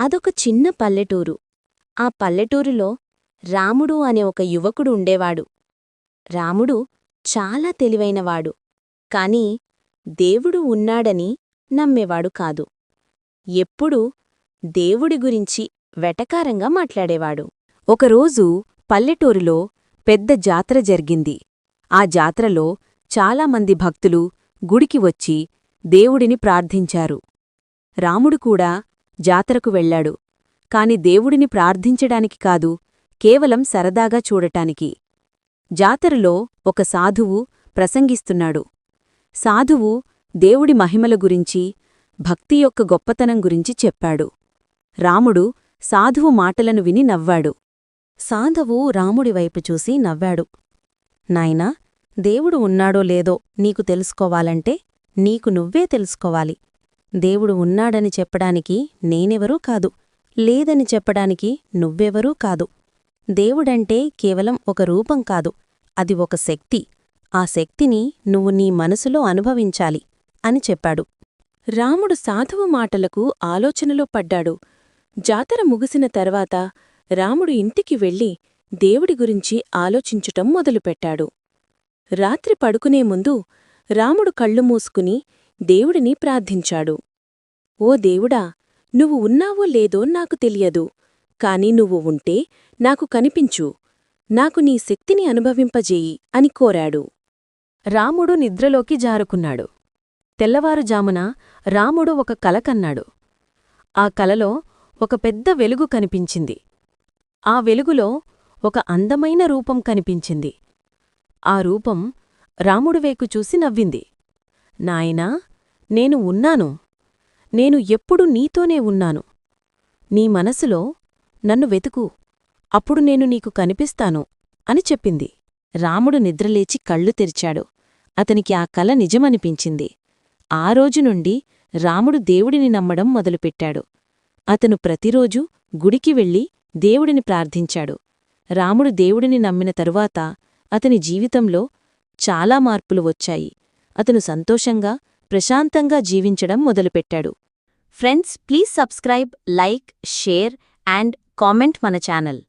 అదొక చిన్న పల్లెటూరు. ఆ పల్లెటూరులో రాముడు అనే ఒక యువకుడు ఉండేవాడు. రాముడు చాలా తెలివైనవాడు. కాని దేవుడు ఉన్నాడని నమ్మేవాడు కాదు. ఎప్పుడూ దేవుడి గురించి వెటకారంగా మాట్లాడేవాడు. ఒకరోజు పల్లెటూరులో పెద్ద జాతర జరిగింది. ఆ జాతరలో చాలామంది భక్తులు గుడికి వచ్చి దేవుడిని ప్రార్థించారు. రాముడు కూడా జాతరకు వెళ్ళాడు. కాని దేవుడిని ప్రార్థించడానికి కాదు కేవలం సరదాగా చూడటానికి. జాతరలో ఒక సాధువు ప్రసంగిస్తున్నాడు. సాధువు దేవుడి మహిమల గురించి భక్తి యొక్క గొప్పతనం గురించి చెప్పాడు. రాముడు సాధువు మాటలను విని నవ్వాడు. సాధువు రాముడివైపు చూసి నవ్వాడు. నాయనా దేవుడు ఉన్నాడో లేదో నీకు తెలుసుకోవాలంటే నీకు నువ్వే తెలుసుకోవాలి. దేవుడు ఉన్నాడని చెప్పడానికి నేనెవరూ కాదు. లేదని చెప్పడానికి నువ్వెవరూ కాదు. దేవుడంటే కేవలం ఒక రూపం కాదు. అది ఒక శక్తి. ఆ శక్తిని నువ్వు నీ మనసులో అనుభవించాలి అని చెప్పాడు. రాముడు సాధువు మాటలకు ఆలోచనలో పడ్డాడు. జాతర ముగిసిన తర్వాత రాముడు ఇంటికి వెళ్ళి దేవుడి గురించి ఆలోచించటం మొదలుపెట్టాడు. రాత్రి పడుకునే ముందు రాముడు కళ్ళు మూసుకుని దేవుడిని ప్రార్థించాడు. ఓ దేవుడా నువ్వు ఉన్నావో లేదో నాకు తెలియదు. కాని నువ్వు ఉంటే నాకు కనిపించు. నాకు నీ శక్తిని అనుభవింపజేయి అని కోరాడు. రాముడు నిద్రలోకి జారుకున్నాడు. తెల్లవారుజామున రాముడు ఒక కల కన్నాడు. ఆ కలలో ఒక పెద్ద వెలుగు కనిపించింది. ఆ వెలుగులో ఒక అందమైన రూపం కనిపించింది. ఆ రూపం రాముడివేకు చూసి నవ్వింది. నాయనా నేను ఉన్నాను. నేను ఎప్పుడు నీతోనే ఉన్నాను. నీ మనసులో నన్ను వెతుకు. అప్పుడు నేను నీకు కనిపిస్తాను అని చెప్పింది. రాముడు నిద్రలేచి కళ్ళు తెరిచాడు. అతనికి ఆ కల నిజమనిపించింది. ఆ రోజు నుండి రాముడు దేవుడిని నమ్మడం మొదలుపెట్టాడు. అతను ప్రతిరోజూ గుడికి వెళ్ళి దేవుడిని ప్రార్థించాడు. రాముడు దేవుడిని నమ్మిన తరువాత అతని జీవితంలో చాలా మార్పులు వచ్చాయి. అతను సంతోషంగా ప్రశాంతంగా జీవించడం మొదలుపెట్టాడు. Friends please subscribe like share and comment మన ఛానల్.